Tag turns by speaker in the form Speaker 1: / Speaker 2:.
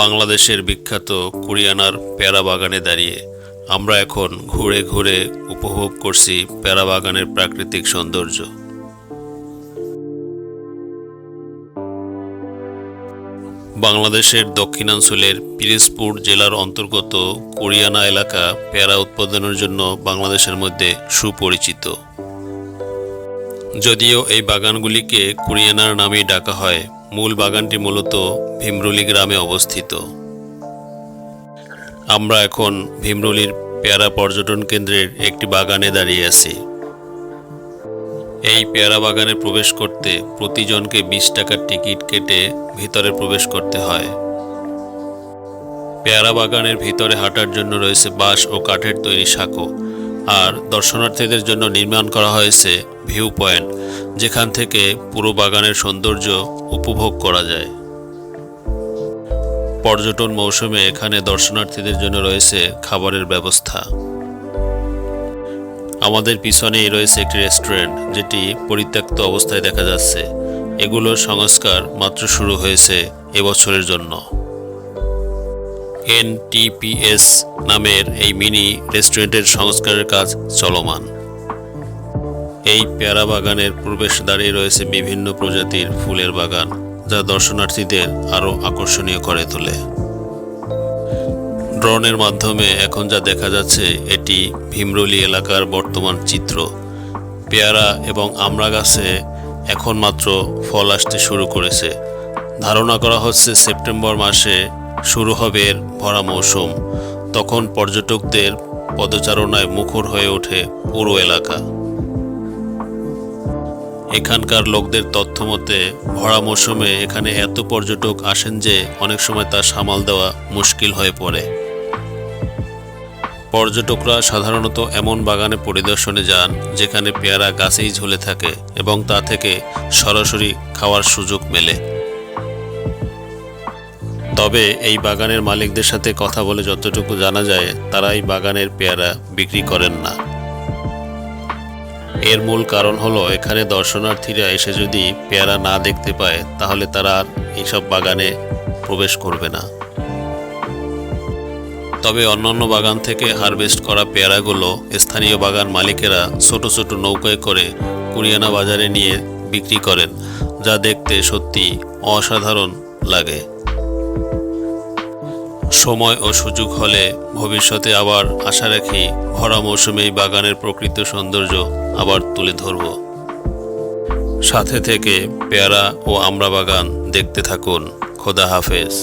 Speaker 1: বাংলাদেশের বিখ্যাত কুরিয়ানার প্যারা বাগানে দাঁড়িয়ে আমরা এখন ঘুরে ঘুরে উপভোগ করছি প্যারা বাগানের প্রাকৃতিক সৌন্দর্য। বাংলাদেশের দক্ষিণাঞ্চলের পিরিজপুর জেলার অন্তর্গত কুরিয়ানা এলাকা পেয়ারা উৎপাদনের জন্য বাংলাদেশের মধ্যে সুপরিচিত। যদিও এই বাগানগুলিকে কুরিয়ানার নামেই ডাকা হয় মূল বাগানটি মূলত ভীমরুলি গ্রামে অবস্থিত। আমরা এখন ভীমরুলির পেয়ারা পর্যটন কেন্দ্রের একটি বাগানে দাঁড়িয়ে আছি। এই পেয়ারা বাগানে প্রবেশ করতে প্রতিজনকে বিশ টাকার টিকিট কেটে ভিতরে প্রবেশ করতে হয়। পেয়ারা বাগানের ভিতরে হাঁটার জন্য রয়েছে বাঁশ ও কাঠের তৈরি সাঁকো। আর দর্শনার্থীদের জন্য নির্মাণ করা হয়েছে ভিউ পয়েন্ট, যেখান থেকে পুরো বাগানের সৌন্দর্য উপভোগ করা যায়। পর্যটন মৌসুমে এখানে দর্শনার্থীদের জন্য রয়েছে খাবারের ব্যবস্থা। আমাদের পিছনেই রয়েছে একটি রেস্টুরেন্ট, যেটি পরিত্যক্ত অবস্থায় দেখা যাচ্ছে। এগুলোর সংস্কার মাত্র শুরু হয়েছে এবছরের জন্য। এনটিপিএস নামের এই মিনি রেস্টুরেন্টের সংস্কারের কাজ চলমান। এই পেয়ারা বাগানের প্রবেশ প্রবেশদ্বারে রয়েছে বিভিন্ন প্রজাতির ফুলের বাগান, যা দর্শনার্থীদের আরও আকর্ষণীয় করে তোলে। ড্রোনের মাধ্যমে এখন যা দেখা যাচ্ছে, এটি ভীমরুলি এলাকার বর্তমান চিত্র। পেয়ারা এবং আমড়া গাছে এখন মাত্র ফল আসতে শুরু করেছে। ধারণা করা হচ্ছে সেপ্টেম্বর মাসে শুরু হবে এর ভরা মৌসুম। তখন পর্যটকদের পদচারণায় মুখর হয়ে ওঠে পুরো এলাকা। এখানকার লোকদের তথ্য মতে, ভরা মৌসুমে এখানে এত পর্যটক আসেন যে অনেক সময় তা সামাল দেওয়া মুশকিল হয়ে পড়ে। পর্যটকরা সাধারণত এমন বাগানে পরিদর্শনে যান, যেখানে পেয়ারা গাছেই ঝুলে থাকে এবং তা থেকে সরাসরি খাওয়ার সুযোগ মেলে। তবে এই বাগানের মালিকদের সাথে কথা বলে যতটুকু জানা যায় তারা এই বাগানের পেয়ারা বিক্রি করেন না। এর মূল কারণ হলো, এখানে দর্শনার্থীরা এসে যদি পেয়ারা না দেখতে পায়, তাহলে তারা আর এইসব বাগানে প্রবেশ করবে না। তবে অন্যান্য বাগান থেকে হারভেস্ট করা পেয়ারাগুলো স্থানীয় বাগান মালিকেরা ছোট ছোট নৌকায় করে কুরিয়ানা বাজারে নিয়ে বিক্রি করেন, যা দেখতে সত্যি অসাধারণ লাগে। সময় ও সুযোগ হলে ভবিষ্যতে আবার আশা রাখি ভরা মৌসুমেই বাগানের প্রকৃত সৌন্দর্য আবার তুলে ধরব। সাথে থেকে পেয়ারা ও আমরা বাগান দেখতে থাকুন। খোদা হাফেজ।